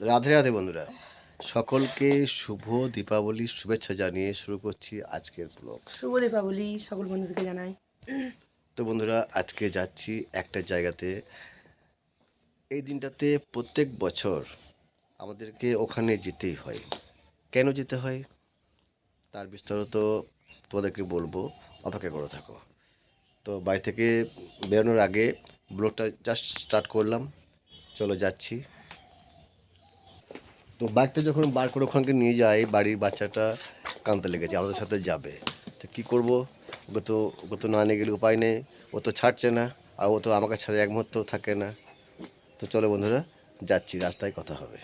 রাধে রাধে বন্ধুরা। সকলকে শুভ দীপাবলির শুভেচ্ছা জানিয়ে শুরু করছি আজকের ব্লগ। শুভ দীপাবলি সকল বন্ধুদেরকে জানাই। তো বন্ধুরা আজকে যাচ্ছি একটা জায়গাতে। এই দিনটাতে প্রত্যেক বছর আমাদেরকে ওখানে যেতেই হয়। কেন যেতে হয়? তার বিস্তারিত তোমাদেরকে বলব। অপেক্ষা করে থাকো। তো বাড়ি থেকে বেরোনোর আগে ব্লগটা জাস্ট স্টার্ট করলাম। চলো যাচ্ছি। তো বাইকটা যখন বার করে ওখানকে নিয়ে যায়, বাড়ির বাচ্চাটা কাঁদতে লেগেছে, আমাদের সাথে যাবে। তো কী করব? ওকে তো ওকে তো না নিয়ে গেলে উপায় নেই, ও তো ছাড়ছে না, আর ও তো আমাকে ছাড়া এক মুহূর্ত থাকে না। তো চলো বন্ধুরা, যাচ্ছি, রাস্তায় কথা হবে।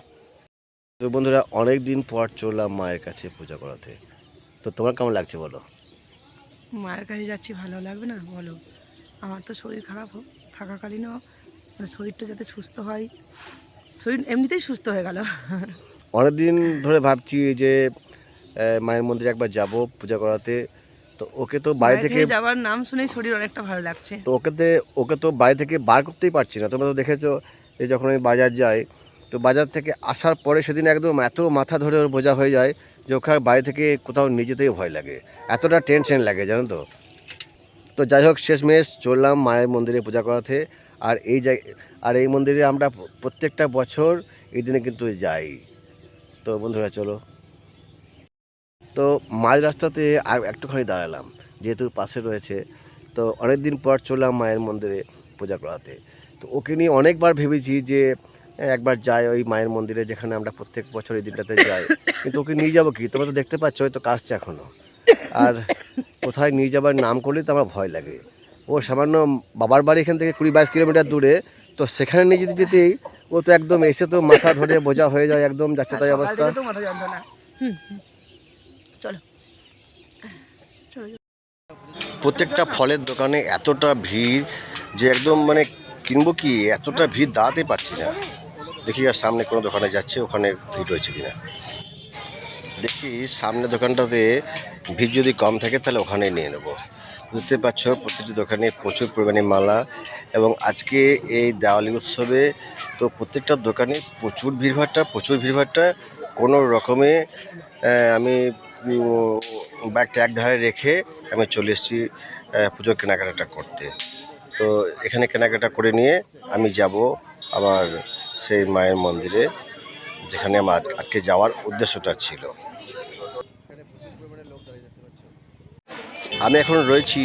তো বন্ধুরা অনেক দিন পর চললাম মায়ের কাছে পূজা করাতে। তো তোমার কেমন লাগছে বলো? মায়ের কাছে যাচ্ছি, ভালো লাগবে না? বলো। আমার তো শরীর খারাপ থাকাকালীনও মানে শরীরটা যাতে সুস্থ হয়। শরীর এমনিতেই সুস্থ হয়ে গেল। অনেক দিন ধরে ভাবছি যে মায়ের মন্দিরে একবার যাব পূজা করাতে। তো ওকে তো বাড়ি থেকে যাওয়ার নাম শুনেই শরীর অনেকটা ভালো লাগছে। তো ওকে তো ওকে তো বাড়ি থেকে বার করতেই পারছি না। তোমরা তো দেখেছ যে যখন আমি বাজার যাই তো বাজার থেকে আসার পরে সেদিন একদম এত মাথা ধরে ওর বোঝা হয়ে যায় যে আর বাড়ি থেকে কোথাও নিয়ে যেতেই ভয় লাগে। এতটা টেনশন লাগে জানো তো? তো যাই হোক শেষমেশ চললাম মায়ের মন্দিরে পূজা করাতে। আর এই আর এই মন্দিরে আমরা প্রত্যেকটা বছর এই দিনে কিন্তু যাই। তো বন্ধুরা, চলো। তো মাঝ রাস্তাতে একটুখানি দাঁড়ালাম, যেহেতু পাশে রয়েছে। তো অনেক দিন পর চললাম মায়ের মন্দিরে পূজা করাতে। তো ওকে নিয়ে অনেকবার ভেবেছি যে, একবার যাই ওই মায়ের মন্দিরে যেখানে আমরা প্রত্যেক বছর এই দিনটাতে যাই। কিন্তু ওকে নিয়ে যাব কি? তোমরা তো দেখতে পাচ্ছ হয়তো কাজছে এখনও আর কোথায় নিয়ে যাবার নাম করলে তো আমার ভয় লাগে। ও সামান্য বাবার বাড়ি এখান থেকে কুড়ি বাইশ কিলোমিটার দূরে তো সেখানে নিয়ে যেতে যেতেই ও তো একদম এসে তো মাথা ধরে বোঝা হয়ে যায় একদম যাচ্ছে তাই অবস্থা। চলো। চলো। প্রত্যেকটা ফলের দোকানে এতটা ভিড় যে একদম মানে কিনবো কি এতটা ভিড় দাঁড়াতে পারছি না। দেখি আর সামনে কোনো দোকানে যাচ্ছে ওখানে ভিড় রয়েছে কিনা। দেখি সামনে দোকানটাতে ভিড় যদি কম থাকে তাহলে ওখানে নিয়ে নেব। বুঝতে পারছ প্রত্যেকটি দোকানে প্রচুর পরিমাণে মালা এবং আজকে এই দেওয়ালি উৎসবে তো প্রত্যেকটা দোকানে প্রচুর ভিড়ভাড়টা প্রচুর ভিড়ভাড়টা। কোনো রকমে আমি ব্যাগটা এক ধারে রেখে আমি চলে এসেছি পুজোর কেনাকাটাটা করতে। তো এখানে কেনাকাটা করে নিয়ে আমি যাব আমার সেই মায়ের মন্দিরে, যেখানে আমার আজ- আজকে যাওয়ার উদ্দেশ্যটা ছিল। আমি এখন রয়েছি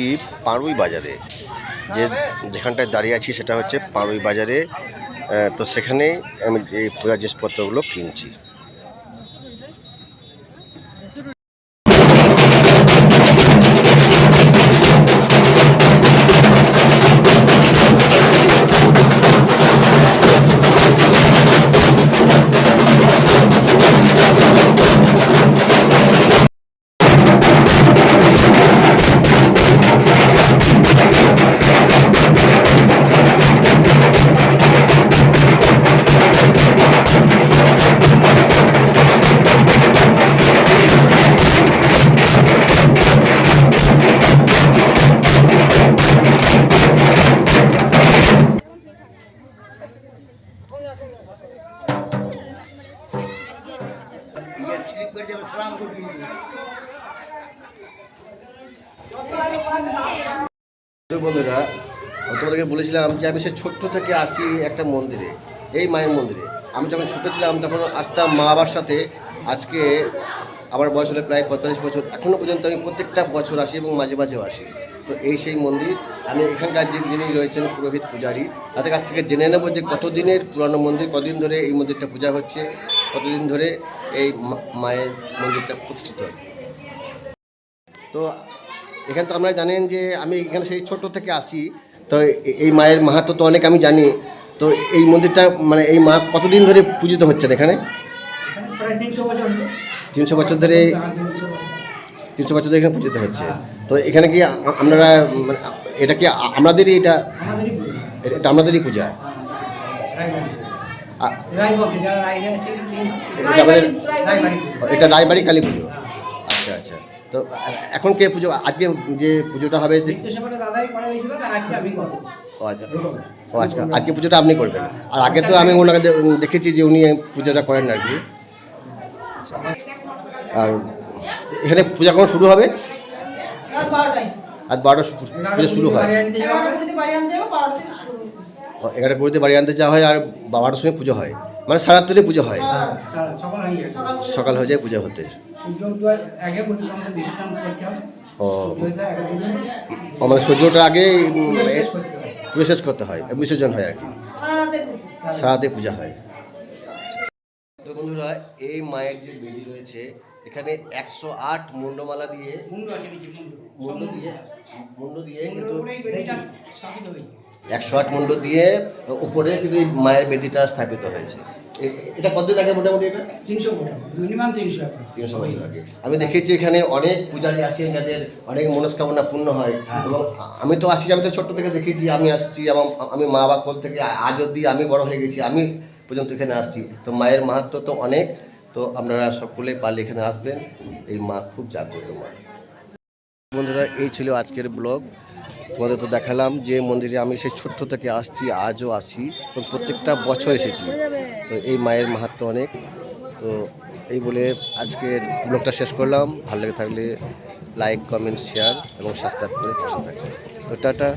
পাড়ুই বাজারে। যে যেখানটায় দাঁড়িয়ে আছি সেটা হচ্ছে পাড়ুই বাজারে। তো সেখানেই আমি এই পূজা জিনিসপত্রগুলো কিনছি। বন্ধুরা তোমাদেরকে বলেছিলাম যে আমি সে ছোট্ট থেকে আসি একটা মন্দিরে, এই মায়ের মন্দিরে। আমি যখন ছোটো ছিলাম, তখন আসতাম মা বাবার সাথে। আজকে আমার বয়স হলো প্রায় পঁয়তাল্লিশ বছর। এখনও পর্যন্ত আমি প্রত্যেকটা বছর আসি এবং মাঝে মাঝেও আসি। তো এই সেই মন্দির, আমি এখানকার যে যিনি রয়েছেন পুরোহিত পূজারী, তাদের কাছ থেকে জেনে নেব যে কতদিনের পুরানো মন্দির কতদিন ধরে এই মন্দিরটা পূজা হচ্ছে। কতদিন ধরে এই মায়ের মন্দিরটা প্রতিষ্ঠিত তো এখানে তো আপনারা জানেন যে আমি এখানে সেই ছোট থেকে আসি তো এই মায়ের মাহাত্ম তো অনেক আমি জানি। তো এই মন্দিরটা মানে এই মা কতদিন ধরে পূজিত হচ্ছেন এখানে? তিনশো বছর ধরে। তিনশো বছর ধরে এখানে পূজিত হচ্ছে। তো এখানে কি আপনারা মানে এটা কি আমাদেরই এটা? এটা আমাদেরই পুজো। পুজো। এটা রায়বাড়ি কালী পুজো। আচ্ছা আচ্ছা। তো এখন কে পুজো? আজকে যে পুজোটা হবে ও আচ্ছা। ও আজকে আজকে পুজোটা আপনি করবেন। আর আগে তো আমি ওনাকে দেখেছি যে উনি পুজোটা করেন আর কি। আর এখানে পূজা কখন শুরু হবে? আজ বারোটা পুজো শুরু হয়। ও, এগারোটা কুড়িতে বাড়ি আনতে যাওয়া হয় আর বাবার সময় পুজো হয়। মানে আটটাতে পুজো হয়। হ্যাঁ, সকাল হয়ে হয়ে যায় পুজো হতে। ও। সূর্য উদয় আগে মানে সূর্যটা আগে পুজো শেষ করতে হয়। বিসর্জন হয় আর কি। সারাতে পূজা। হয়। তো বন্ধুরা এই মায়ের যে বেদি রয়েছে এখানে একশো আট মুন্ডমালা দিয়ে। মুন্ড দিয়ে মুন্ড দিয়ে কিন্তু একশো আট মুন্ড দিয়ে উপরে কিন্তু মায়ের বেদিটা স্থাপিত হয়েছে। এটা কতদিন আগে মোটামুটি এটা? তিনশো মিনিমাম তিনশো তিনশো বছর আগে। আমি দেখেছি এখানে অনেক পূজারী আসেন যাদের অনেক মনস্কামনা পূর্ণ হয়। এবং আমি তো আসি আমি তো ছোট্ট থেকে দেখেছি আমি আসছি এবং আমি মা বা কোল থেকে আজ অব্দি আমি বড় হয়ে গেছি আমি পর্যন্ত এখানে আসছি। তো মায়ের মাহাত্ম তো অনেক। তো আপনারা সকলে পারলে এখানে আসবেন। এই মা খুব জাগ্রত মা। বন্ধুরা এই ছিল আজকের ব্লগ। তোমাদের তো দেখালাম যে মন্দিরে আমি সেই ছোট্ট থেকে আসছি, আজও আসি। তো প্রত্যেকটা বছর এসেছি। তো এই মায়ের মাহাত্ম অনেক। তো এই বলে আজকের ব্লগটা শেষ করলাম। ভালো লেগে থাকলে লাইক, কমেন্ট শেয়ার এবং সাবস্ক্রাইব করে পাশে থাকবে তো টাটা।